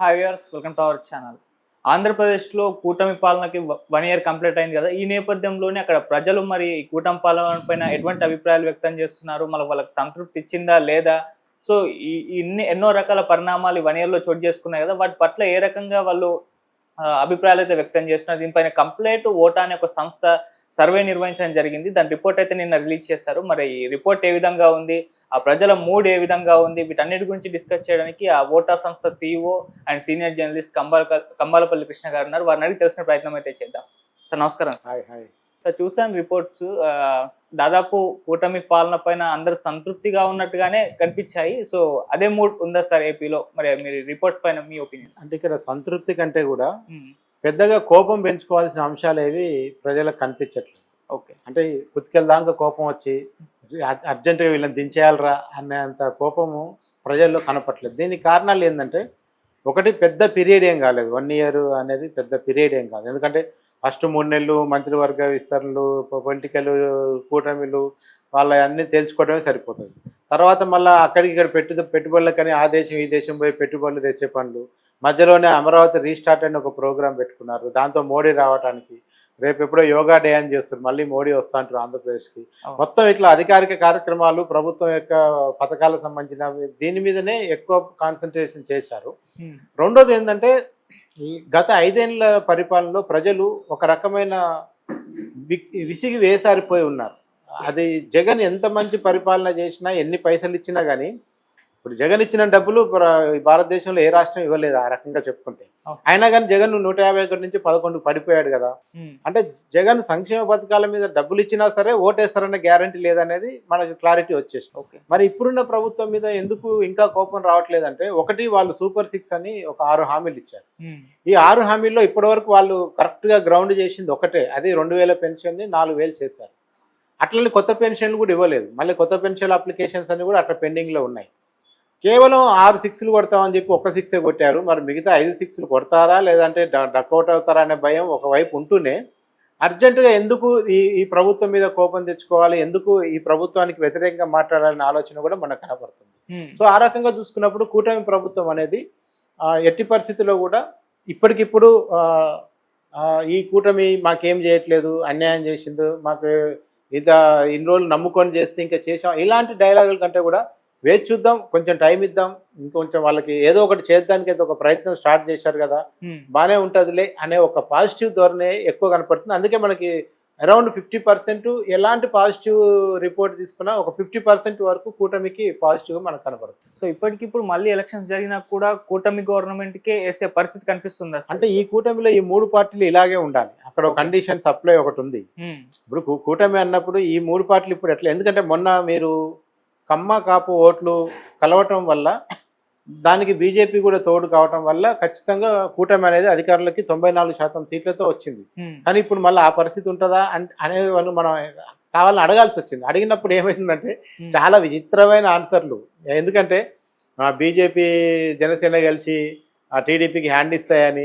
హైయర్స్ welcome to our channel. ఆంధ్రప్రదేశ్లో కూటమి పాలనకి one year complete అయింది కదా ఈ నేపథ్యంలోనే అక్కడ ప్రజలు మరి ఈ కూటమి పాలన పైన ఎటువంటి అభిప్రాయాలు వ్యక్తం చేస్తున్నారు? మళ్ళీ వాళ్ళకి సంతృప్తి ఇచ్చిందా లేదా? సో ఈ ఇన్ని ఎన్నో రకాల పరిణామాలు ఈ వన్ ఇయర్లో చోటు చేసుకున్నాయి కదా వాటి పట్ల ఏ రకంగా వాళ్ళు అభిప్రాయాలు అయితే వ్యక్తం చేస్తున్నారు? దీనిపైన కంప్లీట్ ఓటా అనే ఒక సంస్థ సర్వే నిర్వహించడం జరిగింది. దాని రిపోర్ట్ అయితే నిన్న రిలీజ్ చేశారు. మరి ఈ రిపోర్ట్ ఏ విధంగా ఉంది? ఆ ప్రజల మూడ్ ఏ విధంగా ఉంది? వీటన్నిటి గురించి డిస్కస్ చేయడానికి ఆ ఓటా సంస్థ CEO and senior journalist Kambala Kambalapalli Krishna గారు ఉన్నారు. వారిని అడిగి తెలిసిన ప్రయత్నం అయితే చేద్దాం. సార్ నమస్కారం సార్. సార్ చూసాను రిపోర్ట్స్. దాదాపు కూటమి పాలన పైన అందరు సంతృప్తిగా ఉన్నట్టుగానే కనిపించాయి. సో అదే మూడ్ ఉందా సార్ ఏపీలో? మరి మీరు రిపోర్ట్స్ పైన మీ ఒపీనియన్. అంటే ఇక్కడ సంతృప్తి కంటే కూడా పెద్దగా కోపం పెంచుకోవాల్సిన అంశాలు ఏవి ప్రజలకు కనిపించట్లేదు. ఓకే. అంటే కుతికెళ్దాక కోపం వచ్చి అర్- అర్జెంటుగా వీళ్ళని దించేయాలరా అనేంత కోపము ప్రజల్లో కనపట్లేదు దీనికి కారణాలు ఏంటంటే ఒకటి పెద్ద పీరియడ్ ఏం కాలేదు. వన్ ఇయర్ అనేది పెద్ద పీరియడ్ ఏం కాదు. ఎందుకంటే ఫస్ట్ మూడు నెలలు మంత్రివర్గ విస్తరణలు పొలిటికల్ కూటమిలు వాళ్ళ అన్నీ తెలుసుకోవడమే సరిపోతుంది. తర్వాత మళ్ళీ అక్కడికి ఇక్కడ పెట్టు పెట్టుబడులకని ఆ దేశం ఈ దేశం పోయి పెట్టుబడులు తెచ్చే పనులు మధ్యలోనే అమరావతి రీస్టార్ట్ అని ఒక ప్రోగ్రాం పెట్టుకున్నారు. దాంతో మోడీ రావడానికి రేపు ఎప్పుడో యోగా డే అని చేస్తారు మళ్ళీ మోడీ వస్తా అంటారు ఆంధ్రప్రదేశ్కి మొత్తం ఇట్లా అధికారిక కార్యక్రమాలు ప్రభుత్వం యొక్క పథకాలకు సంబంధించిన దీని మీదనే ఎక్కువ కాన్సన్ట్రేషన్ చేశారు. రెండోది ఏంటంటే ఈ గత ఐదేళ్ళ పరిపాలనలో ప్రజలు ఒక రకమైన విసిగి వేసారిపోయి ఉన్నారు. అది జగన్ ఎంత మంచి పరిపాలన చేసినా ఎన్ని పైసలు ఇచ్చినా కానీ ఇప్పుడు జగన్ ఇచ్చిన డబ్బులు భారతదేశంలో ఏ రాష్ట్రం ఇవ్వలేదు ఆ రకంగా చెప్పుకుంటే. అయినా కానీ జగన్ నూట యాభై ఒకటి నుంచి పదకొండు పడిపోయాడు కదా. అంటే జగన్ సంక్షేమ పథకాల మీద డబ్బులు ఇచ్చినా సరే ఓటేస్తారన్న గ్యారంటీ లేదనేది మనకు క్లారిటీ వచ్చేసింది. ఓకే. మరి ఇప్పుడున్న ప్రభుత్వం మీద ఎందుకు ఇంకా కోపం రావట్లేదంటే ఒకటి వాళ్ళు సూపర్ సిక్స్ అని ఒక ఆరు హామీలు ఇచ్చారు. ఈ ఆరు హామీల్లో ఇప్పటివరకు వాళ్ళు కరెక్ట్గా గ్రౌండ్ చేసింది ఒకటే. అది రెండు వేల పెన్షన్ని నాలుగు వేలు చేశారు. అట్లనే కొత్త పెన్షన్లు కూడా ఇవ్వలేదు. మళ్ళీ కొత్త పెన్షన్ అప్లికేషన్స్ అన్ని కూడా అట్లా పెండింగ్లో ఉన్నాయి. కేవలం ఆరు సిక్స్లు కొడతామని చెప్పి ఒక సిక్సే కొట్టారు. మరి మిగతా ఐదు సిక్స్లు కొడతారా? లేదంటే డక్అవుట్ అవుతారా అనే భయం ఒకవైపు ఉంటూనే అర్జెంటుగా ఎందుకు ఈ ఈ ప్రభుత్వం మీద కోపం తెచ్చుకోవాలి? ఎందుకు ఈ ప్రభుత్వానికి వ్యతిరేకంగా మాట్లాడాలనే ఆలోచన కూడా మనకు కనపడుతుంది. సో ఆ రకంగా చూసుకున్నప్పుడు కూటమి ప్రభుత్వం అనేది ఎట్టి పరిస్థితుల్లో కూడా ఇప్పటికిప్పుడు ఈ కూటమి మాకేం చేయట్లేదు అన్యాయం చేసింది మాకు ఇంత ఇన్ని రోజులు నమ్ముకొని చేస్తే ఇంకా చేసాం ఇలాంటి డైలాగుల కంటే కూడా వేచి చూద్దాం కొంచెం టైం ఇద్దాం ఇంకొంచెం వాళ్ళకి ఏదో ఒకటి చేద్దానికి అయితే ఒక ప్రయత్నం స్టార్ట్ చేశారు కదా బాగానే ఉంటుందిలే అనే ఒక పాజిటివ్ ధోరణి ఎక్కువ కనపడుతుంది. అందుకే మనకి అరౌండ్ ఫిఫ్టీ పర్సెంట్ ఎలాంటి పాజిటివ్ రిపోర్ట్ తీసుకున్నా ఒక ఫిఫ్టీ పర్సెంట్ వరకు కూటమికి పాజిటివ్ మనకు కనపడుతుంది సో ఇప్పటికిప్పుడు మళ్ళీ ఎలక్షన్స్ జరిగినా కూడా కూటమి గవర్నమెంట్ కే వేసే పరిస్థితి కనిపిస్తుందా? అంటే ఈ కూటమిలో ఈ మూడు పార్టీలు ఇలాగే ఉండాలి. అక్కడ ఒక కండిషన్ సప్లై ఒకటి ఉంది. ఉమ్, ఇప్పుడు కూటమి అన్నప్పుడు ఈ మూడు పార్టీలు ఇప్పుడు ఎట్లా? ఎందుకంటే మొన్న మీరు కమ్మ కాపు ఓట్లు కలవటం వల్ల దానికి బీజేపీ కూడా తోడు కావటం వల్ల ఖచ్చితంగా కూటమి అనేది అధికారులకి తొంభై నాలుగు శాతం సీట్లతో వచ్చింది. కానీ ఇప్పుడు మళ్ళీ ఆ పరిస్థితి ఉంటుందా అన్- అనేది వాళ్ళు మనం కావాలని అడగాల్సి వచ్చింది. అడిగినప్పుడు ఏమైందంటే చాలా విచిత్రమైన ఆన్సర్లు. ఎందుకంటే బీజేపీ జనసేన కలిసి ఆ టీడీపీకి హ్యాండ్ ఇస్తాయని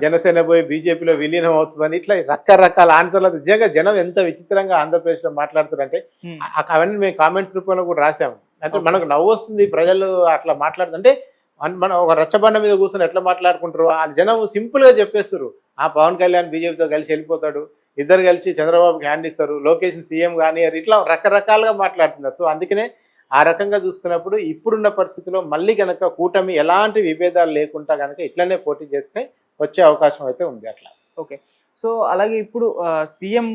జనసేన పోయి బీజేపీలో విలీనం అవుతుందని ఇట్లా రకరకాల ఆన్సర్లు నిజంగా జనం ఎంత విచిత్రంగా ఆంధ్రప్రదేశ్లో మాట్లాడుతారంటే ఉమ్, ఆ- అవన్నీ మేము కామెంట్స్ రూపంలో కూడా రాసాము అంటే. మనకు నవ్వు వస్తుంది ప్రజలు అట్లా మాట్లాడుతుంటే మనం ఒక రచ్చబండ మీద కూర్చొని ఎట్లా మాట్లాడుకుంటారు? ఆ జనం సింపుల్గా చెప్పేస్తారు. ఆ పవన్ కళ్యాణ్ బీజేపీతో కలిసి వెళ్ళిపోతాడు ఇద్దరు కలిసి చంద్రబాబుకి హ్యాండ్ ఇస్తారు లోకేష్ సీఎం కానీ ఇట్లా రకరకాలుగా మాట్లాడుతున్నారు. సో అందుకనే ఆ రకంగా చూసుకున్నప్పుడు ఇప్పుడున్న పరిస్థితిలో మళ్ళీ కనుక కూటమి ఎలాంటి విభేదాలు లేకుండా కనుక ఇట్లనే పోటీ చేస్తే వచ్చే అవకాశం అయితే ఉంది అట్లా. ఓకే. సో అలాగే ఇప్పుడు సీఎం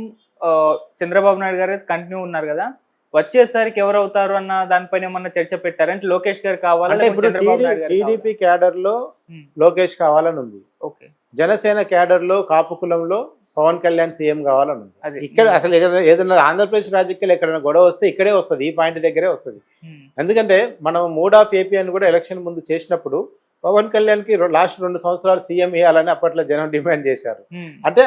చంద్రబాబు నాయుడు గారు కంటిన్యూ ఉన్నారు కదా? వచ్చేసరికి ఎవరు అవుతారు అన్న దానిపైన ఏమన్నా చర్చ పెట్టారు? అంటే లోకేష్ గారు కావాలా? అంటే లేకపోతే ఇప్పుడు టీడీపీ క్యాడర్లో. లోకేష్ కావాలని ఉంది. ఓకే. జనసేన క్యాడర్లో కాపు కులంలో పవన్ కళ్యాణ్ సీఎం కావాలని ఉంది. ఇక్కడ అసలు ఏదైనా ఏదైనా ఆంధ్రప్రదేశ్ రాజకీయాలు ఎక్కడైనా గొడవ వస్తే ఇక్కడే వస్తుంది ఈ పాయింట్ దగ్గరే వస్తుంది. ఎందుకంటే మనం మూడ్ ఆఫ్ ఏపీ అని కూడా ఎలక్షన్ ముందు చేసినప్పుడు పవన్ కళ్యాణ్కి లాస్ట్ రెండు సంవత్సరాలు సీఎం ఇవ్వాలని అప్పట్లో జనం డిమాండ్ చేశారు. అంటే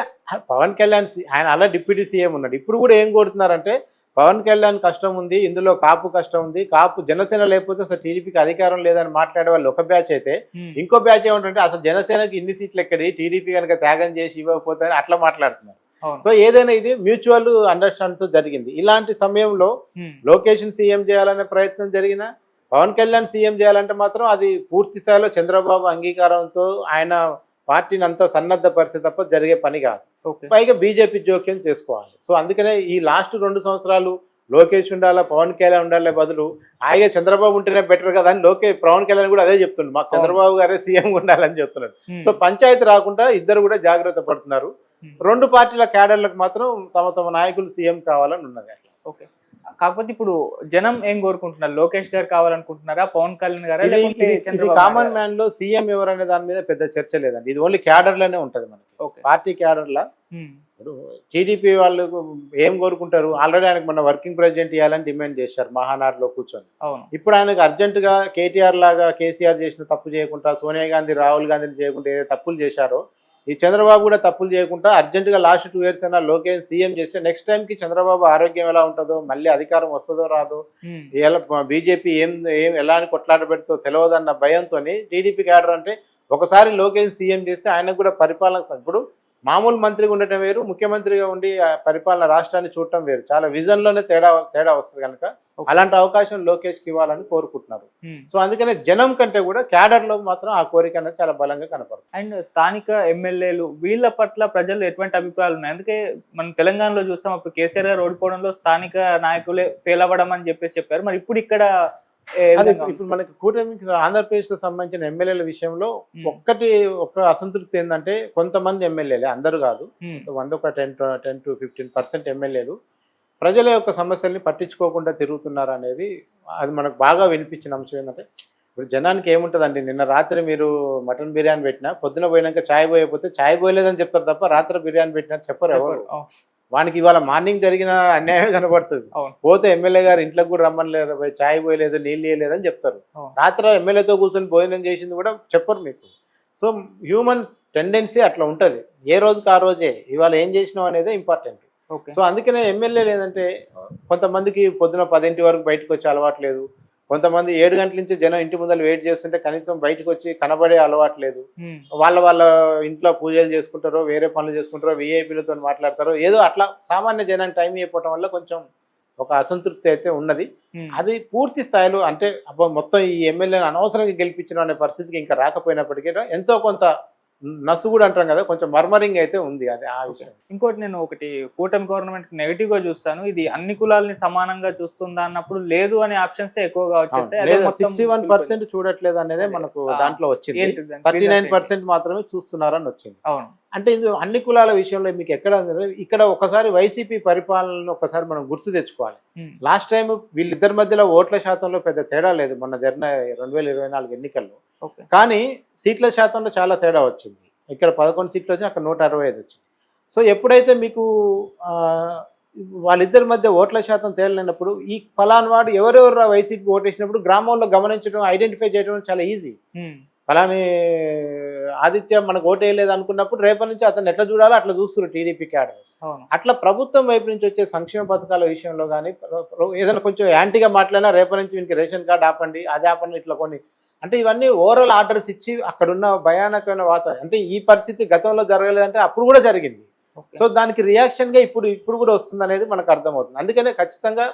పవన్ కళ్యాణ్ ఆయన అలా డిప్యూటీ సీఎం ఉన్నాడు. ఇప్పుడు కూడా ఏం కోరుతున్నారంటే పవన్ కళ్యాణ్ కష్టం ఉంది ఇందులో కాపు కష్టం ఉంది. కాపు జనసేన లేకపోతే అసలు టీడీపీకి అధికారం లేదని మాట్లాడే వాళ్ళు ఒక బ్యాచ్ అయితే ఇంకో బ్యాచ్ ఏమంటుంటే అసలు జనసేనకి ఇన్ని సీట్లు ఎక్కడి? టీడీపీ కనుక త్యాగం చేసి ఇవ్వకపోతే అని అట్లా మాట్లాడుతున్నారు. సో ఏదైనా ఇది మ్యూచువల్ అండర్స్టాండ్తో జరిగింది. ఇలాంటి సమయంలో లోకేషన్ సీఎం చేయాలనే ప్రయత్నం జరిగినా పవన్ కళ్యాణ్ సీఎం చేయాలంటే మాత్రం అది పూర్తి స్థాయిలో చంద్రబాబు అంగీకారంతో ఆయన పార్టీని అంతా సన్నద్ధ పరిస్థితి తప్ప జరిగే పని కాదు. పైగా బీజేపీ జోక్యం చేసుకోవాలి. సో అందుకనే ఈ లాస్ట్ రెండు సంవత్సరాలు లోకేష్ ఉండాలా పవన్ కళ్యాణ్ ఉండాలే బదులు హాయిగా చంద్రబాబు ఉంటేనే బెటర్ కదా అని లోకేష్ పవన్ కళ్యాణ్ కూడా అదే చెప్తుండు. మాకు చంద్రబాబు గారే సీఎం ఉండాలని చెప్తున్నాడు. సో పంచాయతీ రాకుండా ఇద్దరు కూడా జాగ్రత్త పడుతున్నారు. Hmm. రెండు పార్టీల క్యాడర్లకు మాత్రం తమ తమ నాయకులు సీఎం కావాలని ఉన్నది. ఓకే కాకపోతే ఇప్పుడు జనం ఏం కోరుకుంటున్నారు? లోకేష్ గారు కావాలనుకుంటున్నారా? పవన్ కళ్యాణ్ గారా? కామన్? మ్యాన్లో సీఎం ఎవరనే దాని మీద పెద్ద చర్చ లేదండి. ఇది ఓన్లీ క్యాడర్లోనే ఉంటది మనకి. పార్టీ క్యాడర్లా? ఉమ్, ఇప్పుడు టీడీపీ వాళ్ళు ఏం కోరుకుంటారు? ఆల్రెడీ ఆయనకు మన వర్కింగ్ ప్రెసిడెంట్ ఇవ్వాలని డిమాండ్ చేశారు మహానాడులో కూర్చొని. ఇప్పుడు ఆయనకు అర్జెంటుగా కేటీఆర్ లాగా కేసీఆర్ చేసిన తప్పు చేయకుండా సోనియా గాంధీ రాహుల్ గాంధీని చేయకుండా ఏదైతే తప్పులు చేశారో ఈ చంద్రబాబు కూడా తప్పులు చేయకుండా అర్జెంటుగా లాస్ట్ టూ ఇయర్స్ అయినా లోకేష్ సీఎం చేస్తే నెక్స్ట్ టైంకి చంద్రబాబు ఆరోగ్యం ఎలా ఉంటుందో మళ్ళీ అధికారం వస్తుందో రాదో ఎలా బీజేపీ ఏం ఏం ఎలా అని కొట్లాట పెడుతుందో తెలియదన్న భయంతో టీడీపీ క్యాడర్ అంటే ఒకసారి లోకేష్ సీఎం చేస్తే ఆయనకు కూడా పరిపాలన ఇప్పుడు మామూలు మంత్రిగా ఉండటం వేరు ముఖ్యమంత్రిగా ఉండి ఆ పరిపాలన రాష్ట్రాన్ని చూడటం వేరు. చాలా విజన్లోనే తేడా తేడా వస్తుంది కనుక. అలాంటి అవకాశం లోకేష్కి ఇవ్వాలని కోరుకుంటున్నారు. సో అందుకనే జనం కంటే కూడా క్యాడర్లో మాత్రం ఆ కోరిక అనేది చాలా బలంగా కనపడుతుంది. అండ్ స్థానిక ఎమ్మెల్యేలు వీళ్ళ పట్ల ప్రజలు ఎటువంటి అభిప్రాయాలు ఉన్నాయి? అందుకే మనం తెలంగాణలో చూస్తాం అప్పుడు కేసీఆర్ గారు ఓడిపోవడంలో స్థానిక నాయకులే ఫెయిల్ అవ్వడం అని చెప్పేసి చెప్పారు. మరి ఇప్పుడు ఇక్కడ ఇప్పుడు? మనకి కూటమికి ఆంధ్రప్రదేశ్కి సంబంధించిన ఎమ్మెల్యేల విషయంలో ఒక్కటి ఒక అసంతృప్తి ఏంటంటే కొంతమంది ఎమ్మెల్యేలే అందరూ కాదు. వంద ఒక ten ten to fifteen percent ఎమ్మెల్యేలు ప్రజల యొక్క సమస్యల్ని పట్టించుకోకుండా తిరుగుతున్నారు అనేది అది మనకు బాగా వినిపించిన అంశం ఏంటంటే ఇప్పుడు జనానికి ఏముంటుందండి? నిన్న రాత్రి మీరు మటన్ బిర్యానీ పెట్టినా పొద్దున పోయినాక చాయ్ పోయకపోతే చాయ్ పోయలేదని చెప్తారు తప్ప రాత్రి బిర్యానీ పెట్టినట్టు చెప్పరు ఎవరు. వానికి ఇవాళ మార్నింగ్ జరిగిన అన్యాయం కనబడుతుంది. పోతే ఎమ్మెల్యే గారు ఇంట్లోకి కూడా రమ్మనలేదు చాయ్ పోయలేదు నీళ్ళు ఇవ్వలేదని చెప్తారు. అవును. రాత్రి ఎమ్మెల్యేతో కూర్చొని భోజనం చేసింది కూడా చెప్పరు మీకు. సో హ్యూమన్స్ టెండెన్సీ అట్లా ఉంటుంది. ఏ రోజుకి ఆ రోజే. ఇవాళ ఏం చేసినావు అనేదే ఇంపార్టెంట్ సో అందుకనే ఎమ్మెల్యేలు ఏంటంటే కొంతమందికి పొద్దున పదింటి వరకు బయటకు వచ్చే అలవాటు లేదు. కొంతమంది ఏడు గంటల నుంచి జనం ఇంటి ముందర వెయిట్ చేస్తుంటే కనీసం బయటకు వచ్చి కనబడే అలవాటు లేదు. వాళ్ళ వాళ్ళ ఇంట్లో పూజలు చేసుకుంటారో వేరే పనులు చేసుకుంటారో విఐపీలతో మాట్లాడతారో ఏదో అట్లా సామాన్య జనానికి టైం అయిపోవటం వల్ల కొంచెం ఒక అసంతృప్తి అయితే ఉన్నది. అది పూర్తి స్థాయిలో అంటే మొత్తం ఈ ఎమ్మెల్యేని అనవసరంగా గెలిపించడం అనే పరిస్థితికి ఇంకా రాకపోయినప్పటికీ ఎంతో కొంత నసు కూడా అంటాం కదా కొంచెం మర్మరింగ్ అయితే ఉంది అది ఆ విషయం. ఇంకోటి నేను ఒకటి కూటమి గవర్నమెంట్ నెగిటివ్గా చూస్తాను. ఇది అన్ని కులాలని సమానంగా చూస్తుందా అన్నప్పుడు లేదు అనే ఆప్షన్స్ ఎక్కువగా సిక్స్టీ వన్ పర్సెంట్ చూడట్లేదు అనేది. మనకు. దాంట్లో వచ్చింది. Thirty nine? పర్సెంట్ మాత్రమే చూస్తున్నారని వచ్చింది. అవును. అంటే ఇది అన్ని కులాల విషయంలో మీకు ఎక్కడ ఇక్కడ ఒకసారి వైసీపీ పరిపాలనను ఒకసారి మనం గుర్తు తెచ్చుకోవాలి. ఉమ్, లాస్ట్ టైం వీళ్ళిద్దరి మధ్యలో ఓట్ల శాతంలో పెద్ద తేడా లేదు. మొన్న జరిగిన రెండు వేల ఇరవై నాలుగు ఎన్నికల్లో. కానీ సీట్ల శాతంలో చాలా తేడా వచ్చింది. ఇక్కడ పదకొండు సీట్లు వచ్చి అక్కడ నూట అరవై ఐదు వచ్చింది. సో ఎప్పుడైతే మీకు వాళ్ళిద్దరి మధ్య ఓట్ల శాతం తేలినప్పుడు ఈ ఫలాన్ వాడు ఎవరెవరు వైసీపీ ఓటేసినప్పుడు గ్రామంలో గమనించడం ఐడెంటిఫై చేయడం చాలా ఈజీ. ఉమ్, ఫలాని ఆదిత్య మనకు ఓటేయలేదు అనుకున్నప్పుడు రేపటి నుంచి అతను ఎట్లా చూడాలో అట్లా చూస్తారు టీడీపీ క్యాడర్ అవును. అట్లా ప్రభుత్వం వైపు నుంచి వచ్చే సంక్షేమ పథకాల విషయంలో కానీ ఏదైనా కొంచెం యాంటీగా మాట్లాడినా రేపటి నుంచి వీనికి రేషన్ కార్డు ఆపండి అది ఆపండి ఇట్లా కొన్ని. అంటే ఇవన్నీ ఓవరాల్ ఆర్డర్స్ ఇచ్చి అక్కడున్న భయానకమైన వాతావరణం. అంటే ఈ పరిస్థితి గతంలో జరగలేదంటే అప్పుడు కూడా జరిగింది. సో దానికి రియాక్షన్గా ఇప్పుడు ఇప్పుడు కూడా వస్తుంది అనేది మనకు అర్థమవుతుంది. అందుకనే ఖచ్చితంగా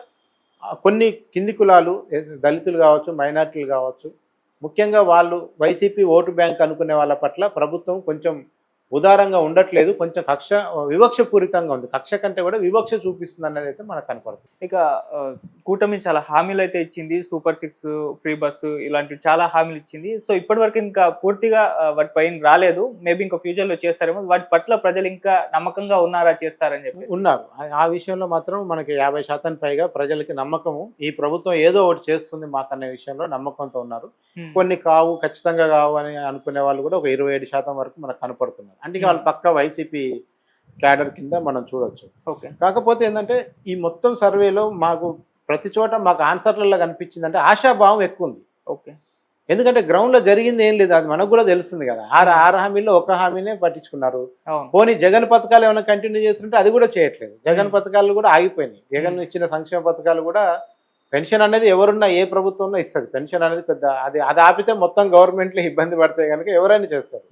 కొన్ని కింది కులాలు దళితులు కావచ్చు మైనార్టీలు కావచ్చు ముఖ్యంగా వాళ్ళు వైసీపీ ఓటు బ్యాంక్ అనుకునే వాళ్ళ పట్ల ప్రభుత్వం కొంచెం ఉదారంగా ఉండట్లేదు. కొంచెం కక్ష వివక్షపూరితంగా ఉంది. కక్ష కంటే కూడా వివక్ష చూపిస్తుంది అన్నది అయితే మనకు కనపడుతుంది. ఇక కూటమి చాలా హామీలు అయితే ఇచ్చింది. సూపర్ సిక్స్ ఫ్రీ బస్సు ఇలాంటివి చాలా హామీలు ఇచ్చింది. సో ఇప్పటి వరకు ఇంకా పూర్తిగా వాటి పైన రాలేదు. మేబీ ఇంకా ఫ్యూచర్లో చేస్తారేమో. వాటి పట్ల ప్రజలు ఇంకా నమ్మకంగా ఉన్నారా చేస్తారని చెప్పి. ఉన్నారు. ఆ- విషయంలో మాత్రం మనకి యాభై శాతం పైగా ప్రజలకి నమ్మకము. ఈ ప్రభుత్వం ఏదో ఒకటి చేస్తుంది మాకనే విషయంలో నమ్మకంతో ఉన్నారు. కొన్ని కావు ఖచ్చితంగా కావు అని అనుకునే వాళ్ళు కూడా ఒక ఇరవై శాతం వరకు మనకు కనపడుతున్నారు. అంటే వాళ్ళు పక్క వైసీపీ క్యాడర్ కింద మనం చూడొచ్చు. ఓకే. కాకపోతే ఏంటంటే ఈ మొత్తం సర్వేలో మాకు ప్రతి చోట మాకు ఆన్సర్లలో కనిపించింది అంటే ఆశాభావం ఎక్కువ ఉంది. ఓకే. ఎందుకంటే గ్రౌండ్లో జరిగింది ఏం లేదు అది మనకు కూడా తెలుస్తుంది కదా. ఆరు ఆరు హామీల్లో ఒక హామీనే పట్టించుకున్నారు. పోనీ జగన్ పథకాలు ఏమైనా కంటిన్యూ చేస్తుంటే అది కూడా చేయట్లేదు. జగన్ పథకాలు కూడా ఆగిపోయినాయి. జగన్ ఇచ్చిన సంక్షేమ పథకాలు కూడా పెన్షన్ అనేది ఎవరున్నా ఏ ప్రభుత్వంలో ఇస్తుంది. పెన్షన్ అనేది పెద్ద అది అది ఆపితే మొత్తం గవర్నమెంట్లో ఇబ్బంది పడతాయి కనుక ఎవరైనా చేస్తారు.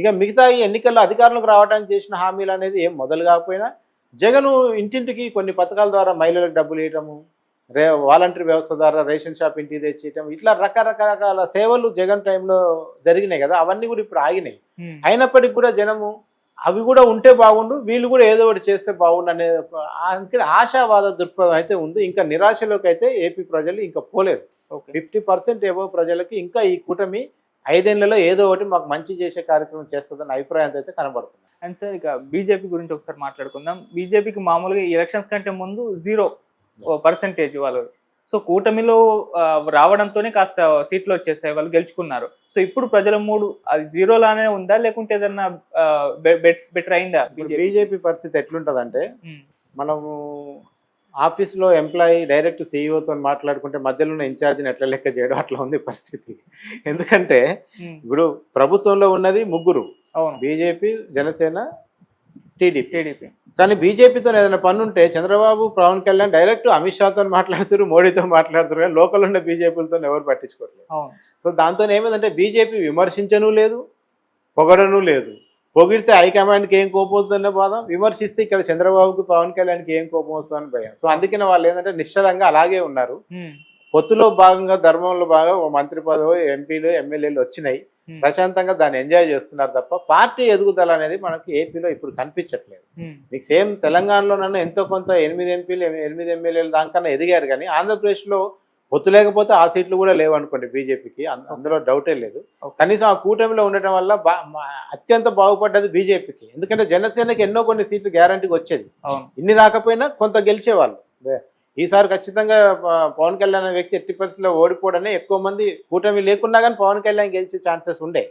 ఇక మిగతా ఈ ఎన్నికల్లో అధికారంలోకి రావడానికి చేసిన హామీలు అనేది ఏం మొదలు కాకపోయినా జగన్ ఇంటింటికి కొన్ని పథకాల ద్వారా మహిళలకు డబ్బులు ఇవ్వటము రే వాలంటరీ వ్యవస్థ ద్వారా రేషన్ షాప్ ఇంటికి తెచ్చేయటం ఇట్లా రకరకాల సేవలు జగన్ టైంలో జరిగినాయి కదా అవన్నీ కూడా ఇప్పుడు ఆగినాయి. అయినప్పటికీ కూడా జనము అవి కూడా ఉంటే బాగుండు వీళ్ళు కూడా ఏదో ఒకటి చేస్తే బాగుండు అనే అందుకని ఆశావాద దృక్పథం అయితే ఉంది. ఇంకా నిరాశలోకి అయితే ఏపీ ప్రజలు ఇంకా పోలేదు ఓకే. ఫిఫ్టీ పర్సెంట్ ఏవో ప్రజలకి ఇంకా ఈ కూటమి ఐదేళ్ళలో ఏదో ఒకటి మాకు మంచి చేసే కార్యక్రమం చేస్తుందన్న అభిప్రాయంతో అయితే కనబడుతుంది. అండ్ సార్ ఇక బీజేపీ గురించి ఒకసారి మాట్లాడుకుందాం. బీజేపీకి మామూలుగా ఎలక్షన్స్ కంటే ముందు జీరో పర్సెంటేజ్ వాళ్ళు సో కూటమిలో రావడంతోనే కాస్త సీట్లు వచ్చేసాయి వాళ్ళు గెలుచుకున్నారు. సో ఇప్పుడు ప్రజల మూడు అది జీరోలానే ఉందా? లేకుంటే ఏదన్నా బెటర్ అయిందా బీజేపీ? పరిస్థితి ఎట్లుంటుందంటే మనము ఆఫీస్లో ఎంప్లాయీ డైరెక్ట్ సీఈఓతో మాట్లాడుకుంటే మధ్యలో ఉన్న ఇన్ఛార్జిని ఎట్లా లెక్క చేయడం? అట్లా ఉంది పరిస్థితి. ఎందుకంటే ఇప్పుడు ప్రభుత్వంలో ఉన్నది ముగ్గురు. అవును. BJP Janasena TDP. టీడీపీ. కానీ బీజేపీతో ఏదైనా పని ఉంటే చంద్రబాబు పవన్ కళ్యాణ్ డైరెక్ట్ అమిత్ షాతో మాట్లాడుతారు మోడీతో మాట్లాడుతారు కానీ లోకల్ ఉన్న బీజేపీలతో ఎవరు పట్టించుకోవట్లేదు. సో దాంతో ఏమైందంటే బీజేపీ విమర్శించను లేదు పొగడను లేదు. పొగిడితే హైకమాండ్కి ఏం కోపం వస్తుందనే బాధ విమర్శిస్తే ఇక్కడ చంద్రబాబుకి పవన్ కళ్యాణ్కి ఏం కోపం వస్తుందని భయం. సో అందుకని వాళ్ళు ఏంటంటే నిశ్చలంగా అలాగే ఉన్నారు. పొత్తులో భాగంగా ధర్మంలో భాగంగా మంత్రి పదవి ఎంపీలు ఎమ్మెల్యేలు వచ్చినాయి. ప్రశాంతంగా దాన్ని ఎంజాయ్ చేస్తున్నారు తప్ప పార్టీ ఎదుగుదల అనేది మనకి ఏపీలో ఇప్పుడు కనిపించట్లేదు. ఉమ్, మీకు సేమ్ తెలంగాణలోనన్నా ఎంతో కొంత ఎనిమిది ఎంపీలు ఎనిమిది ఎమ్మెల్యేలు దానికన్నా ఎదిగారు కానీ ఆంధ్రప్రదేశ్లో పొత్తు లేకపోతే ఆ సీట్లు కూడా లేవు అనుకోండి బీజేపీకి అందులో డౌటే లేదు. కనీసం ఆ కూటమిలో ఉండటం వల్ల అత్యంత బాగుపడ్డది బీజేపీకి. ఎందుకంటే జనసేనకి ఎన్నో కొన్ని సీట్లు గ్యారంటీకి వచ్చేది. ఇన్ని రాకపోయినా కొంత గెలిచేవాళ్ళు. ఈసారి ఖచ్చితంగా పవన్ కళ్యాణ్ అనే వ్యక్తి ఎట్టి పరిస్థితిలో ఓడిపోవడనే ఎక్కువ మంది కూటమి లేకున్నా కానీ పవన్ కళ్యాణ్ గెలిచే ఛాన్సెస్ ఉండే.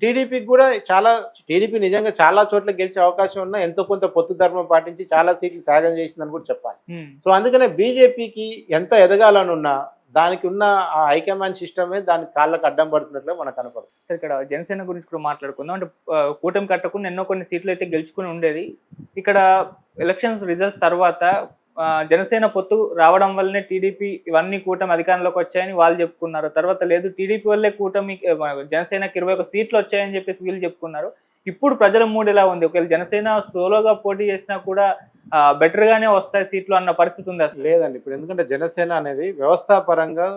టీడీపీకి కూడా చాలా టీడీపీ నిజంగా చాలా చోట్ల గెలిచే అవకాశం ఉన్నా ఎంతో కొంత పొత్తు ధర్మం పాటించి చాలా సీట్లు త్యాగం చేసిందని కూడా చెప్పాలి. సో అందుకనే బీజేపీకి ఎంత ఎదగాలని ఉన్నా దానికి ఉన్న ఆ హైకమాండ్ సిస్టమే దానికి కాళ్ళకు అడ్డం పడుతున్నట్లే మనకు కనపడుతుంది. సరే ఇక్కడ జనసేన గురించి కూడా మాట్లాడుకుందాం. అంటే కూటమి కట్టకుండా ఎన్నో కొన్ని సీట్లు అయితే గెలుచుకుని ఉండేది. ఇక్కడ ఎలక్షన్స్ రిజల్ట్స్ తర్వాత జనసేన పొత్తు రావడం వల్లనే టీడీపీ ఇవన్నీ కూటమి అధికారంలోకి వచ్చాయని వాళ్ళు చెప్పుకున్నారు. తర్వాత లేదు టీడీపీ వల్లే కూటమి జనసేనకి ఇరవై ఒక సీట్లు వచ్చాయని చెప్పేసి వీళ్ళు చెప్పుకున్నారు. ఇప్పుడు ప్రజల మూడు ఎలా ఉంది? ఒకవేళ జనసేన సోలోగా పోటీ చేసినా కూడా బెటర్ గానే వస్తాయి సీట్లు అన్న పరిస్థితి ఉంది? అసలు లేదండి. ఇప్పుడు ఎందుకంటే జనసేన అనేది వ్యవస్థాపరంగా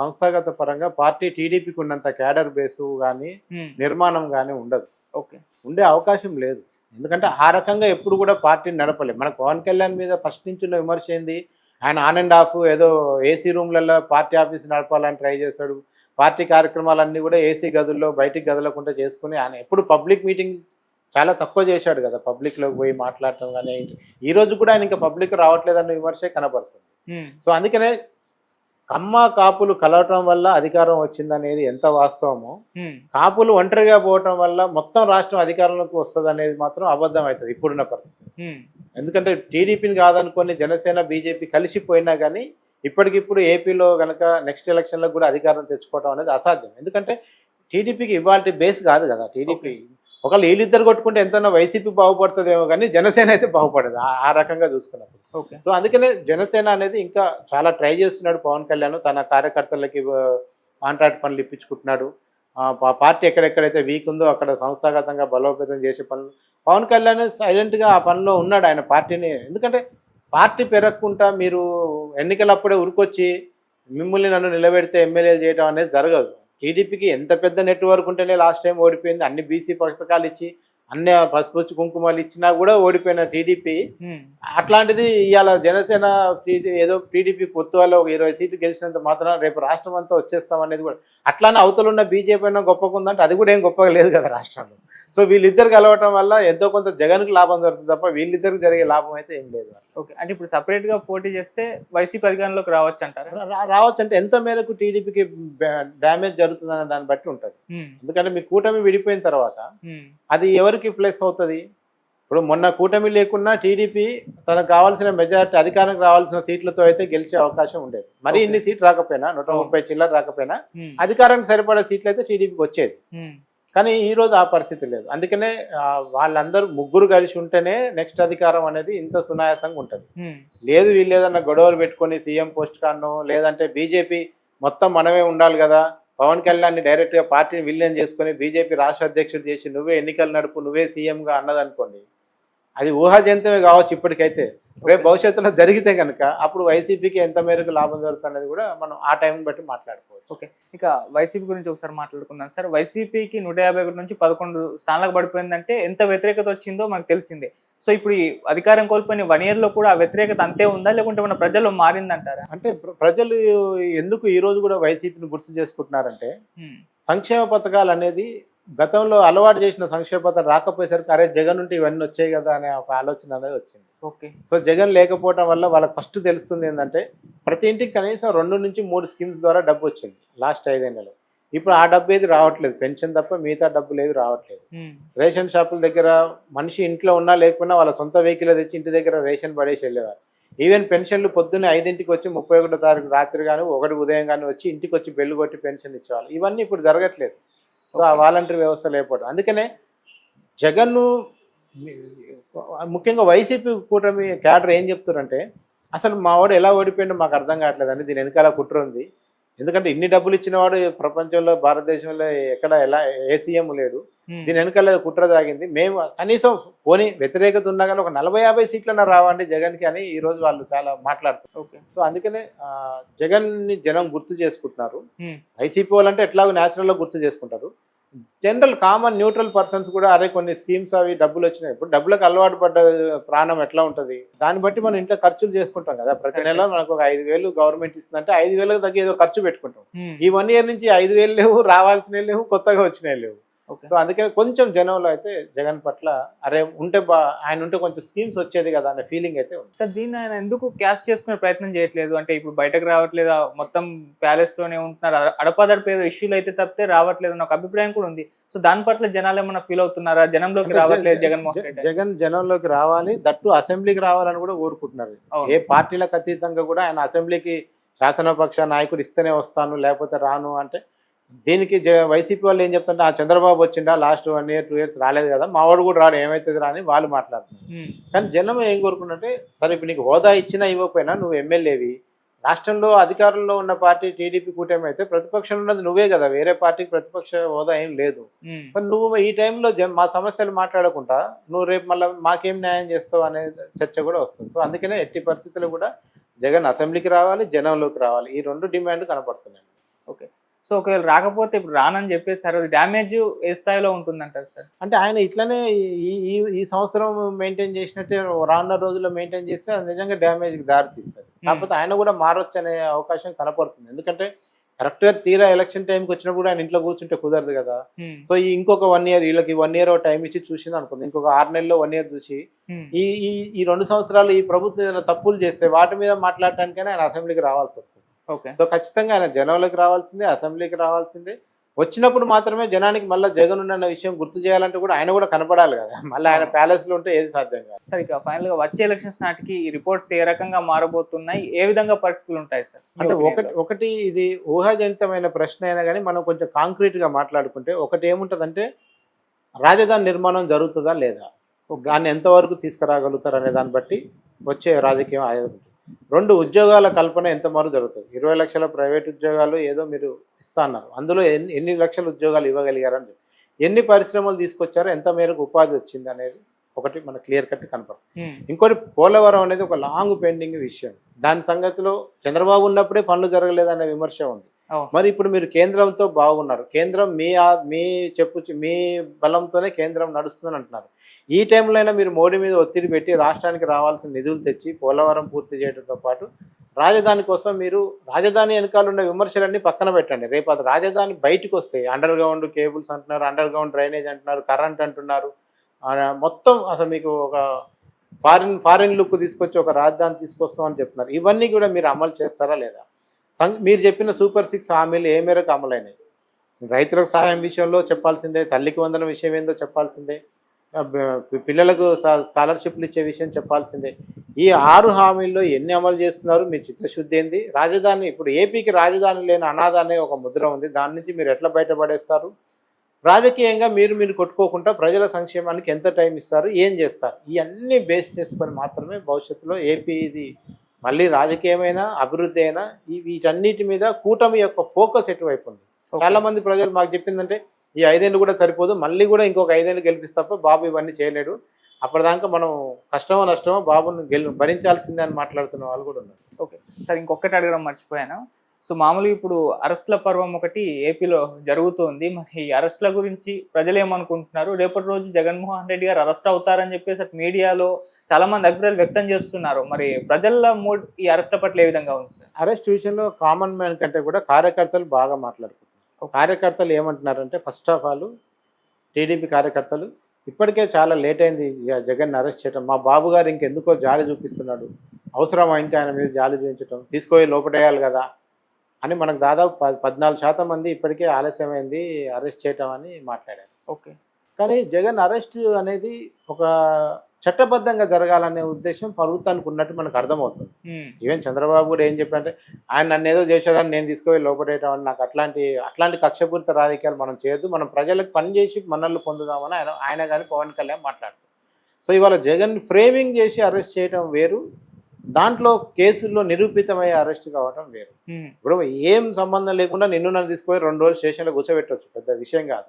సంస్థాగత పరంగా పార్టీ టీడీపీకి ఉన్నంత క్యాడర్ బేసు కానీ నిర్మాణం కానీ ఉండదు. ఓకే. ఉండే అవకాశం లేదు. ఎందుకంటే ఆ రకంగా ఎప్పుడు కూడా పార్టీని నడపలేదు మన పవన్ కళ్యాణ్ మీద ఫస్ట్ నుంచి ఉన్న విమర్శ ఏంది? ఆయన ఆన్ అండ్ ఆఫ్ ఏదో ఏసీ రూమ్లలో పార్టీ ఆఫీస్ నడపాలని ట్రై చేస్తాడు పార్టీ కార్యక్రమాలన్నీ కూడా ఏసీ గదుల్లో బయటికి గదలకుండా చేసుకుని ఆయన ఎప్పుడు పబ్లిక్ మీటింగ్ చాలా తక్కువ చేశాడు కదా. పబ్లిక్లోకి పోయి మాట్లాడటం కానీ ఈ రోజు కూడా ఆయన ఇంకా పబ్లిక్ రావట్లేదన్న విమర్శే కనబడుతుంది. సో అందుకనే కమ్మ కాపులు కలవటం వల్ల అధికారం వచ్చిందనేది ఎంత వాస్తవమో కాపులు ఒంటరిగా పోవటం వల్ల మొత్తం రాష్ట్రం అధికారంలోకి వస్తుంది అనేది మాత్రం అబద్ధం అవుతుంది ఇప్పుడున్న పరిస్థితి. ఎందుకంటే టీడీపీని కాదనుకొని జనసేన బీజేపీ కలిసిపోయినా కానీ ఇప్పటికిప్పుడు ఏపీలో కనుక నెక్స్ట్ ఎలక్షన్లో కూడా అధికారం తెచ్చుకోవడం అనేది అసాధ్యం. ఎందుకంటే టీడీపీకి ఇవాళ బేస్ కాదు కదా టీడీపీ ఒకళ్ళు వీళ్ళిద్దరు కొట్టుకుంటే ఎంతైనా వైసీపీ బాగుపడుతుందేమో కానీ జనసేన అయితే బాగుపడదు. ఆ- రకంగా చూసుకున్నప్పుడు. ఓకే. సో అందుకనే జనసేన అనేది ఇంకా చాలా ట్రై చేస్తున్నాడు పవన్ కళ్యాణ్. తన కార్యకర్తలకి కాంట్రాక్ట్ పనులు ఇప్పించుకుంటున్నాడు. పార్టీ ఎక్కడెక్కడైతే వీక్ ఉందో అక్కడ సంస్థాగతంగా బలోపేతం చేసే పనులు. పవన్ కళ్యాణ్ సైలెంట్గా ఆ పనిలో ఉన్నాడు ఆయన పార్టీని. ఎందుకంటే పార్టీ పెరగకుండా మీరు ఎన్నికలప్పుడే ఉరికొచ్చి మిమ్మల్ని నన్ను నిలబెడితే ఎమ్మెల్యేలు చేయడం అనేది జరగదు. టీడీపీకి ఎంత పెద్ద నెట్వర్క్ ఉంటేనే లాస్ట్ టైం ఓడిపోయింది. అన్ని బీసీ పథకాలు ఇచ్చి అన్ని పసుపొచ్చి కుంకుమలు ఇచ్చినా కూడా ఓడిపోయిన టీడీపీ. అట్లాంటిది ఇవాళ జనసేన ఏదో టీడీపీ పొత్తు వల్ల ఒక ఇరవై సీట్లు గెలిచినంత మాత్రం రేపు రాష్ట్రం అంతా వచ్చేస్తాం అనేది కూడా. అట్లానే అవతల ఉన్న బీజేపీ అయినా గొప్పగా ఉందంటే అది కూడా ఏం గొప్పగా లేదు కదా రాష్ట్రంలో. సో వీళ్ళిద్దరు కలవటం వల్ల ఎంతో కొంత జగన్కి లాభం జరుగుతుంది తప్ప వీళ్ళిద్దరికి జరిగే లాభం అయితే ఏం లేదు. ఓకే. అంటే ఇప్పుడు సపరేట్గా పోటీ చేస్తే వైసీపీ అధికారంలోకి రావచ్చు అంటారా? రావచ్చు అంటే ఎంత మేరకు టీడీపీకి డ్యామేజ్ జరుగుతుందనే దాన్ని బట్టి ఉంటుంది. ఎందుకంటే మీ కూటమి విడిపోయిన తర్వాత అది ఎవరికి ప్లస్ అవుతుంది. ఇప్పుడు మొన్న కూటమి లేకున్నా టీడీపీ తనకు కావాల్సిన మెజార్టీ అధికారానికి రావాల్సిన సీట్లతో అయితే గెలిచే అవకాశం ఉండేది. మరి. ఇన్ని సీట్లు రాకపోయినా నూట ముప్పై చిల్లర రాకపోయినా అధికారానికి సరిపడే సీట్లు అయితే టీడీపీకి వచ్చేది. కానీ ఈ రోజు ఆ పరిస్థితి లేదు. అందుకనే వాళ్ళందరూ ముగ్గురు కలిసి ఉంటేనే నెక్స్ట్ అధికారం అనేది ఇంత సునాయాసంగా ఉంటుంది. లేదు వీళ్ళు ఏదన్నా గొడవలు పెట్టుకొని సీఎం పోస్ట్ కానో లేదంటే బీజేపీ మొత్తం మనమే ఉండాలి కదా పవన్ కళ్యాణ్ని డైరెక్ట్గా పార్టీని విలీనం చేసుకొని బీజేపీ రాష్ట్ర అధ్యక్షుడు చేసి నువ్వే ఎన్నికలు నడుపు నువ్వే సీఎంగా అన్నదనుకోండి అది ఊహాజనితమే కావచ్చు ఇప్పటికైతే. రేపు భవిష్యత్తులో జరిగితే కనుక అప్పుడు వైసీపీకి ఎంత మేరకు లాభం జరుగుతుంది అనేది కూడా మనం ఆ టైం బట్టి మాట్లాడుకోవచ్చు. ఓకే. ఇక వైసీపీ గురించి ఒకసారి మాట్లాడుకుందాం. సార్ వైసీపీకి నూట యాభై ఒకటి నుంచి పదకొండు స్థానాలకు పడిపోయిందంటే ఎంత వ్యతిరేకత వచ్చిందో మనకు తెలిసిందే. సో ఇప్పుడు ఈ అధికారం కోల్పోయిన వన్ ఇయర్లో కూడా ఆ వ్యతిరేకత అంతే ఉందా? లేకుంటే మన ప్రజల్లో మారిందంటారా? అంటే ప్ర- ప్రజలు ఎందుకు ఈ రోజు కూడా వైసీపీని గుర్తు చేసుకుంటున్నారంటే సంక్షేమ పథకాలు అనేది గతంలో అలవాటు చేసిన సంక్షేమ పథకాలు రాకపోయేసరికి అరే జగన్ ఉంటే ఇవన్నీ వచ్చాయి కదా అనే ఒక ఆలోచన అనేది వచ్చింది. ఓకే. సో జగన్ లేకపోవడం వల్ల వాళ్ళకి ఫస్ట్ తెలుస్తుంది ఏంటంటే ప్రతి ఇంటికి కనీసం రెండు నుంచి మూడు స్కీమ్స్ ద్వారా డబ్బు వచ్చింది లాస్ట్ ఐదేళ్ళలో. ఇప్పుడు ఆ డబ్బు ఏది రావట్లేదు. పెన్షన్ తప్ప మిగతా డబ్బులు ఏవి రావట్లేదు. రేషన్ షాపుల దగ్గర మనిషి ఇంట్లో ఉన్నా లేకపోయినా వాళ్ళ సొంత వెహికల్ తెచ్చి ఇంటి దగ్గర రేషన్ పడేసి వెళ్ళేవారు. ఈవెన్ పెన్షన్లు పొద్దున్నే ఐదింటికి వచ్చి ముప్పై ఒకటో తారీఖు రాత్రి కానీ ఒకటి ఉదయం కానీ వచ్చి ఇంటికి వచ్చి బెల్లు కొట్టి పెన్షన్ ఇచ్చేవాళ్ళు. ఇవన్నీ ఇప్పుడు జరగట్లేదు. సో ఆ వాలంటరీ వ్యవస్థ లేకపోవడం అందుకనే జగన్ను ముఖ్యంగా వైసీపీ కూటమి క్యాడర్ ఏం చెప్తారంటే అసలు మా వాడు ఎలా ఓడిపోయిండో మాకు అర్థం కావట్లేదు అని దీని వెనకాల కుట్ర ఉంది. ఎందుకంటే ఇన్ని డబ్బులు ఇచ్చిన వాడు ప్రపంచంలో భారతదేశంలో ఎక్కడ ఎలా ఏ సీఎం లేడు. దీని వెనకాల కుట్ర తాగింది మేము కనీసం పోనీ వ్యతిరేకత ఉన్నా కానీ ఒక నలభై యాభై సీట్లన్నా రావండి జగన్కి అని ఈ రోజు వాళ్ళు చాలా మాట్లాడుతారు ఓకే. సో అందుకనే ఆ, జగన్ని జనం గుర్తు చేసుకుంటున్నారు. వైసీపీ వాళ్ళంటే ఎట్లాగో న్యాచురల్గా గుర్తు చేసుకుంటారు. జనరల్ కామన్ న్యూట్రల్ పర్సన్స్ కూడా అరే కొన్ని స్కీమ్స్ అవి డబ్బులు వచ్చినాయి. ఇప్పుడు డబ్బులకు అలవాటు పడ్డ ప్రాణం ఎట్లా ఉంటుంది? దాన్ని బట్టి మనం ఇంట్లో ఖర్చులు చేసుకుంటాం కదా. ప్రతి నెల మనకు ఒక ఐదు వేలు గవర్నమెంట్ ఇస్తుందంటే ఐదు వేలకు తగ్గ ఏదో ఖర్చు పెట్టుకుంటాం. ఈ వన్ ఇయర్ నుంచి ఐదు వేలు లేవు రావాల్సినవి లేవు కొత్తగా వచ్చినవి లేవు. సో అందుకని కొంచెం జనంలో అయితే జగన్ పట్ల అరే ఉంటే బా ఆయన ఉంటే కొంచెం స్కీమ్స్ వచ్చేది కదా అనే ఫీలింగ్ అయితే ఉంది. సార్ దీన్ని ఆయన ఎందుకు క్యాష్ చేసుకునే ప్రయత్నం చేయట్లేదు? అంటే ఇప్పుడు బయటకు రావట్లేదు మొత్తం ప్యాలెస్లోనే ఉంటున్నారు అడ- అడపాదడప ఏదో ఇష్యూలు అయితే తప్పితే రావట్లేదు అని ఒక అభిప్రాయం కూడా ఉంది. సో దాని పట్ల జనాలు ఏమైనా ఫీల్ అవుతున్నారా? జనంలోకి రావట్లేదు జగన్మోహన్ రెడ్డి. జగన్ జనంలోకి రావాలి దట్టు అసెంబ్లీకి రావాలని కూడా కోరుకుంటున్నారు. ఏ పార్టీలకు అతీతంగా కూడా ఆయన అసెంబ్లీకి శాసనపక్ష నాయకుడు ఇస్తేనే వస్తాను లేకపోతే రాను అంటే దీనికి వైసీపీ వాళ్ళు ఏం చెప్తుంటే ఆ చంద్రబాబు వచ్చిండా last one year two years రాలేదు కదా మా వాడు కూడా రాడు ఏమవుతుంది రాని వాళ్ళు మాట్లాడుతున్నారు. కానీ జనం ఏం కోరుకుంటే సరే ఇప్పుడు నీకు హోదా ఇచ్చినా ఇవ్వకపోయినా నువ్వు ఎమ్మెల్యేవి. రాష్ట్రంలో అధికారంలో ఉన్న పార్టీ టీడీపీ కూటమి అయితే ప్రతిపక్షంలో ఉన్నది నువ్వే కదా వేరే పార్టీకి ప్రతిపక్ష హోదా ఏం లేదు. నువ్వు ఈ టైంలో మా సమస్యలు మాట్లాడకుండా నువ్వు రేపు మళ్ళీ మాకేం న్యాయం చేస్తావు అనే చర్చ కూడా వస్తుంది. సో అందుకనే ఎట్టి పరిస్థితుల్లో కూడా జగన్ అసెంబ్లీకి రావాలి జనంలోకి రావాలి. ఈ రెండు డిమాండ్ కనపడుతున్నాయి. ఓకే. సో ఒకవేళ రాకపోతే ఇప్పుడు రానని చెప్పేసారు అది డ్యామేజ్ ఏ స్థాయిలో ఉంటుందంటారు సార్? అంటే ఆయన ఇట్లనే ఈ ఈ సంవత్సరం మెయింటైన్ చేసినట్టే రానున్న రోజుల్లో మెయింటైన్ చేస్తే అది నిజంగా డ్యామేజ్కి దారితీస్తుంది. కాకపోతే ఆయన కూడా మారొచ్చు అనే అవకాశం కనపడుతుంది. ఎందుకంటే కరెక్ట్గా తీరా ఎలక్షన్ టైంకి వచ్చినప్పుడు ఆయన ఇంట్లో కూర్చుంటే కుదరదు కదా. ఉమ్, సో ఈ ఇంకొక వన్ ఇయర్ వీళ్ళకి వన్ ఇయర్ టైం ఇచ్చి చూసింది అనుకుంది. ఇంకొక ఆరు నెలల్లో వన్ ఇయర్ చూసి ఉమ్, ఈ ఈ రెండు సంవత్సరాలు ఈ ప్రభుత్వం ఏదైనా తప్పులు చేస్తే వాటి మీద మాట్లాడటానికైనా ఆయన అసెంబ్లీకి రావాల్సి వస్తుంది. సో ఖచ్చితంగా ఆయన జనంలోకి రావాల్సిందే అసెంబ్లీకి రావాల్సిందే. వచ్చినప్పుడు మాత్రమే జనానికి మళ్ళీ జగన్ ఉన్న విషయం గుర్తు చేయాలంటే కూడా ఆయన కూడా కనపడాలి కదా. మళ్ళీ ఆయన ప్యాలెస్లో ఉంటే ఏది సాధ్యం కాదు. సార్ ఇక ఫైనల్గా వచ్చే ఎలక్షన్స్ నాటికి ఈ రిపోర్ట్స్ ఏ రకంగా మారబోతున్నాయి? ఏ విధంగా పరిస్థితులు ఉంటాయి సార్? అంటే ఒకటి? ఒకటి ఇది ఊహాజనితమైన ప్రశ్న అయినా కానీ మనం కొంచెం కాంక్రీట్గా మాట్లాడుకుంటే ఒకటి ఏముంటదంటే రాజధాని నిర్మాణం జరుగుతుందా లేదా? దాన్ని ఎంతవరకు తీసుకురాగలుగుతారు అనే దాన్ని బట్టి వచ్చే రాజకీయం రెండు ఉద్యోగాల కల్పన ఎంతవరకు జరుగుతుంది? ఇరవై లక్షల ప్రైవేట్ ఉద్యోగాలు ఏదో మీరు ఇస్తా అన్నారు. అందులో ఎన్ని ఎన్ని లక్షల ఉద్యోగాలు ఇవ్వగలిగారని. ఎన్ని పరిశ్రమలు తీసుకొచ్చారో ఎంత మేరకు ఉపాధి వచ్చింది అనేది ఒకటి మన క్లియర్ కట్ కనపడుతుంది ఉమ్, ఇంకోటి పోలవరం అనేది ఒక లాంగ్ పెండింగ్ విషయం. దాని సంగతిలో చంద్రబాబు ఉన్నప్పుడే పనులు జరగలేదనే విమర్శ ఉంది. మరి ఇప్పుడు మీరు కేంద్రంతో బాగున్నారు. కేంద్రం మీ మీ చెప్పు మీ బలంతోనే కేంద్రం నడుస్తుందని అంటున్నారు. ఈ టైంలో అయినా మీరు మోడీ మీద ఒత్తిడి పెట్టి రాష్ట్రానికి రావాల్సిన నిధులు తెచ్చి పోలవరం పూర్తి చేయడంతో పాటు రాజధాని కోసం మీరు రాజధాని వెనకాల ఉన్న విమర్శలన్నీ పక్కన పెట్టండి. రేపు అది రాజధాని బయటకు వస్తాయి. అండర్ గ్రౌండ్ కేబుల్స్ అంటున్నారు అండర్ గ్రౌండ్ డ్రైనేజ్ అంటున్నారు కరెంట్ అంటున్నారు. మొత్తం అసలు మీకు ఒక ఫారిన్ ఫారిన్ లుక్ తీసుకొచ్చి ఒక రాజధాని తీసుకొస్తామని చెప్తున్నారు. ఇవన్నీ కూడా మీరు అమలు చేస్తారా లేదా? మీరు చెప్పిన సూపర్ సిక్స్ హామీలు ఏ మేరకు అమలైనాయి? రైతులకు సహాయం విషయంలో చెప్పాల్సిందే తల్లికి వందన విషయం ఏందో చెప్పాల్సిందే పిల్లలకు స్కాలర్షిప్లు ఇచ్చే విషయం చెప్పాల్సిందే. ఈ ఆరు హామీల్లో ఎన్ని అమలు చేస్తున్నారు? మీ చిత్తశుద్ధి ఏంది? రాజధాని ఇప్పుడు ఏపీకి రాజధాని లేని అనాథ అనే ఒక ముద్ర ఉంది. దాని నుంచి మీరు ఎట్లా బయటపడేస్తారు? రాజకీయంగా మీరు మీరు కొట్టుకోకుండా ప్రజల సంక్షేమానికి ఎంత టైం ఇస్తారు? ఏం చేస్తారు? ఇవన్నీ బేస్ చేసుకొని మాత్రమే భవిష్యత్తులో ఏపీ ఇది మళ్ళీ రాజకీయమైన అభివృద్ధి అయినా ఈ వీటన్నిటి మీద కూటమి యొక్క ఫోకస్ ఎటువైపు ఉంది. చాలా మంది ప్రజలు మాకు చెప్పిందంటే ఈ ఐదేళ్ళు కూడా సరిపోదు మళ్ళీ కూడా ఇంకొక ఐదేళ్ళు గెలిపిస్తే తప్ప బాబు ఇవన్నీ చేయలేడు. అప్పటిదాకా మనం కష్టమో నష్టమో బాబుని గెలు భరించాల్సిందే అని మాట్లాడుతున్న వాళ్ళు కూడా ఉన్నారు. ఓకే. సార్ ఇంకొకటి అడగడం మర్చిపోయాను. సో మామూలుగా ఇప్పుడు అరెస్ట్ల పర్వం ఒకటి ఏపీలో జరుగుతోంది. మరి ఈ అరెస్ట్ల గురించి ప్రజలు ఏమనుకుంటున్నారు రేపటి రోజు జగన్మోహన్ రెడ్డి గారు అరెస్ట్ అవుతారని చెప్పేసి అటు మీడియాలో చాలా మంది అభిప్రాయాలు వ్యక్తం చేస్తున్నారు. మరి ప్రజల మూడ్ ఈ అరెస్ట్ల పట్ల ఏ విధంగా ఉంది సార్? అరెస్ట్ విషయంలో కామన్ మ్యాన్ కంటే కూడా కార్యకర్తలు బాగా మాట్లాడుకుంటున్నారు. కార్యకర్తలు ఏమంటున్నారంటే ఫస్ట్ ఆఫ్ ఆల్ టీడీపీ కార్యకర్తలు ఇప్పటికే చాలా లేట్ అయింది ఇక జగన్ అరెస్ట్ చేయడం మా బాబు గారు ఇంకెందుకో జాలి చూపిస్తున్నాడు. అవసరమా ఇంకా ఆయన మీద జాలి చూపించడం తీసుకొని లోపటేయాలి కదా. అని మనకు దాదాపు పద్నాలుగు శాతం మంది ఇప్పటికే ఆలస్యమైంది అరెస్ట్ చేయటం అని మాట్లాడారు. ఓకే. కానీ జగన్ అరెస్ట్ అనేది ఒక చట్టబద్ధంగా జరగాలనే ఉద్దేశం ప్రభుత్వానికి ఉన్నట్టు మనకు అర్థమవుతుంది. ఈవెన్ చంద్రబాబు కూడా ఏం చెప్పారంటే ఆయన నన్ను ఏదో చేశాడని నేను తీసుకుపోయి లోపడేయటం అని నాకు అట్లాంటి అట్లాంటి కక్షపూరిత రాజకీయాలు మనం చేయొద్దు. మనం ప్రజలకు పని చేసి మనల్ని పొందుదామని ఆయన ఆయన కానీ పవన్ కళ్యాణ్ మాట్లాడుతారు సో ఇవాళ జగన్ ఫ్రేమింగ్ చేసి అరెస్ట్ చేయడం వేరు. దాంట్లో కేసుల్లో నిరూపితమయ్యే అరెస్ట్ కావడం వేరు. ఇప్పుడు ఏం సంబంధం లేకుండా నిన్ను నన్ను తీసుకుపోయి రెండు రోజులు స్టేషన్లో కూర్చోబెట్టవచ్చు పెద్ద విషయం కాదు.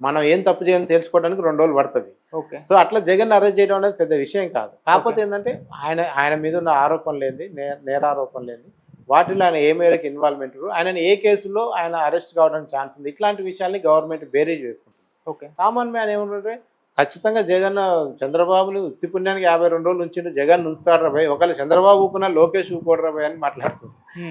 మనం ఏం తప్పు చేయని తెలుసుకోవడానికి రెండు రోజులు పడుతుంది. ఓకే. సో అట్లా జగన్ అరెస్ట్ చేయడం అనేది పెద్ద విషయం కాదు. కాకపోతే ఏంటంటే ఆయన ఆయన మీద ఉన్న ఆరోపణ లేని నేరారోపణ లేని వాటిలో ఆయన ఏ మేరకు ఇన్వాల్వ్మెంట్ ఆయన ఏ కేసులో ఆయన అరెస్ట్ కావడానికి ఛాన్స్ ఉంది? ఇట్లాంటి విషయాల్ని గవర్నమెంట్ బేరీజ్ వేసుకుంటుంది ఓకే. కామన్ మ్యాన్ ఏమంటే ఖచ్చితంగా జగన్ చంద్రబాబుని ఉత్తి పుణ్యానికి యాభై రెండు రోజులు ఉంచిండు. జగన్ ఉంచుతాడు రాబాయ్ ఒకవేళ చంద్రబాబు ఊపుకున్నా లోకేష్ ఊపుకోడు రాబోయ్ అని మాట్లాడుతుంది